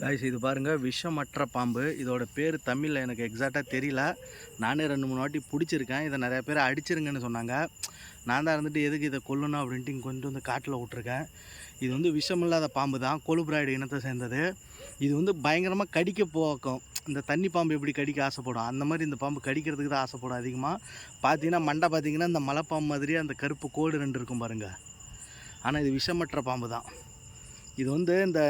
Guys இது பாருங்கள் விஷமற்ற பாம்பு. இதோட பேர் தமிழில் எனக்கு எக்ஸாக்டாக தெரியல. நானே ரெண்டு மூணு வாட்டி பிடிச்சிருக்கேன். இதை நிறையா பேர் அடிச்சிருங்கன்னு சொன்னாங்க. நான் தான் இருந்துட்டு எதுக்கு இதை கொல்லணும் அப்படின்ட்டு இங்கே கொண்டு வந்து காட்டில் விட்ருக்கேன் இது வந்து விஷமில்லாத பாம்பு தான். கொலுப்ராய்டு இனத்தை சேர்ந்தது. இது வந்து பயங்கரமாக கடிக்க போக்கும். இந்த தண்ணி பாம்பு எப்படி கடிக்க ஆசைப்படும்? அந்த மாதிரி இந்த பாம்பு கடிக்கிறதுக்கு தான் ஆசைப்படும் அதிகமாக பார்த்தீங்கன்னா மண்டை பார்த்தீங்கன்னா இந்த மலைப்பாம்பு மாதிரியே அந்த கருப்பு கோடு ரெண்டு இருக்கும் பாருங்கள் ஆனால் இது விஷமற்ற பாம்பு தான். இது வந்து இந்த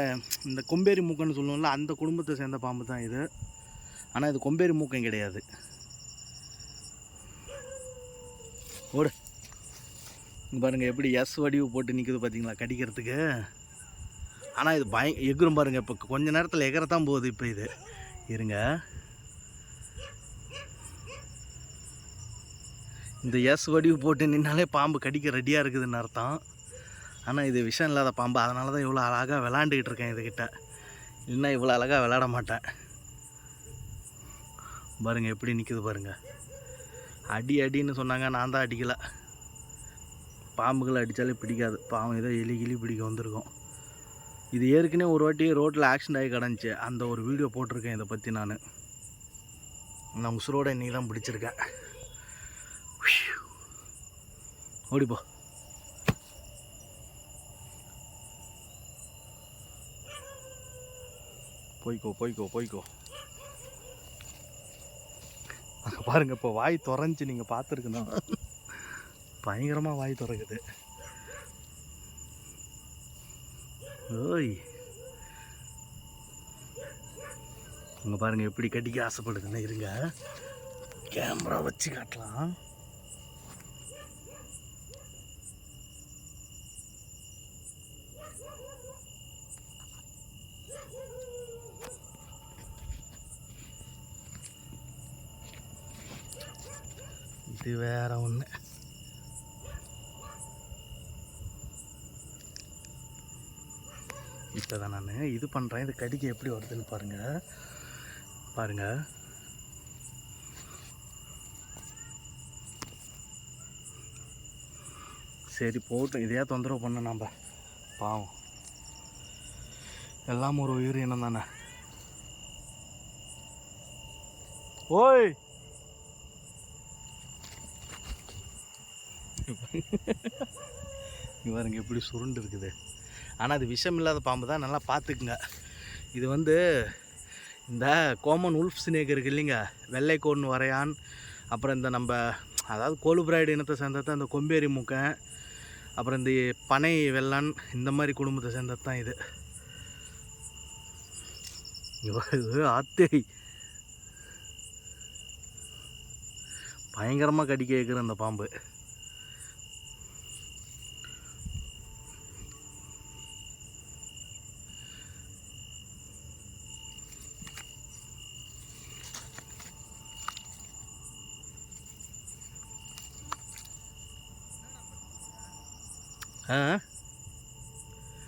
இந்த கொம்பேரி மூக்கன்னு சொல்லுவோம்ல அந்த குடும்பத்தை சேர்ந்த பாம்பு தான் இது. ஆனால் இது கொம்பேரி மூக்கம் கிடையாது. ஓடு. பாருங்கள் எப்படி எஸ் வடிவு போட்டு நிற்குது பார்த்தீங்களா கடிக்கிறதுக்கு. ஆனால் இது பய எகுரும் பாருங்கள் இப்போ கொஞ்ச நேரத்தில் எகரத்தான் போகுது இப்போ இது. இருங்க. இந்த எஸ் வடிவு போட்டு நின்னாலே பாம்பு கடிக்க ரெடியாக இருக்குதுன்னு அர்த்தம். ஆனால் இது விஷம் இல்லாத பாம்பு. அதனால தான் இவ்வளோ அழகாக விளாண்டுக்கிட்டு இருக்கேன் இதுக்கிட்ட இல்லைன்னா இவ்வளோ அழகாக விளாட மாட்டேன். பாருங்கள் எப்படி நிற்குது பாருங்கள் அடி அடின்னு சொன்னாங்க நான் தான் அடிக்கலை. பாம்புகளை அடித்தாலே பிடிக்காது. பாவம் ஏதோ எலி கிளி பிடிக்க வந்திருக்கோம். இது ஏற்கனவே ஒரு வாட்டி ரோட்டில் ஆக்சிடென்ட் ஆகி கிடந்துச்சு. அந்த ஒரு வீடியோ போட்டிருக்கேன் இதை பற்றி நான். நான் உசுரோட இன்னைக்கு தான் பிடிச்சிருக்கேன் ஓடிப்போ போய்க்கோ போய்க்கோ போய்க்கோ. அங்கே பாருங்க இப்போ வாய் திறந்துச்சு நீங்கள் பார்த்துருக்கணும் பயங்கரமாக வாய் திறக்குது. ஓய். அங்கே பாருங்க எப்படி கட்டிக்க ஆசைப்படுதுன்னு இருங்க. கேமரா வச்சு காட்டலாம். இது வேற ஒன்று இப்போ தான் நான் இது பண்ணுறேன் இது கடிக்க எப்படி வருதுன்னு பாருங்கள் பாருங்கள் சரி போட்டோம் இதையா தொந்தரவு பண்ண நம்ம பாவம். எல்லாம் ஒரு உயிரினம் தானே ஓய்! பாருங்க எப்படி சுருண்டு இருக்குது. ஆனால் அது விஷம் இல்லாத பாம்பு தான். நல்லா பார்த்துக்குங்க. இது வந்து இந்த கோமன் உல்ஃப் ஸ்னேக் இருக்கு இல்லைங்க. வெள்ளை கோன் வரையான். அப்புறம் இந்த நம்ம அதாவது கோலுபிராய்டு இனத்தை சேர்ந்தது அந்த கொம்பேரி மூக்கன். அப்புறம் இந்த பனை வெள்ளான் இந்த மாதிரி குடும்பத்தை சேர்ந்தது தான் இது. இது ஆத்தே பயங்கரமாக கடிக்க வைக்கிற அந்த பாம்பு. 嗯。